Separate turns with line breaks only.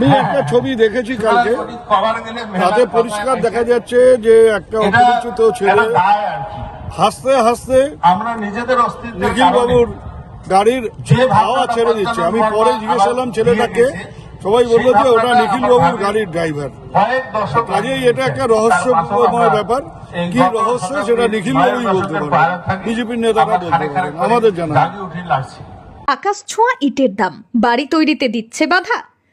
আমি একটা ছবি দেখেছি কালকে। তাতে পরিষ্কার দেখা যাচ্ছে যে একটা অপরিচিত ছেলে হাসতে হাসতে
আমরা নিজেদের
নিখিল বাবুর গাড়ির
যে
হাওয়া ছেড়ে দিচ্ছে। আমি পরে জিজ্ঞেস করলাম ছেলেটাকে সবাই বলল যে ওটা নিখিল বাবুর গাড়ির ড্রাইভার কাজেই এটা একটা রহস্যময় ব্যাপার। কি রহস্য সেটা নিখিল বাবুই বলতে পারে। বিজেপির নেতারা বলতে পারেন। আমাদের জানা।
আকাশ ছোঁয়া ইটের দাম। বাড়ি তৈরিতে দিচ্ছে বাধা।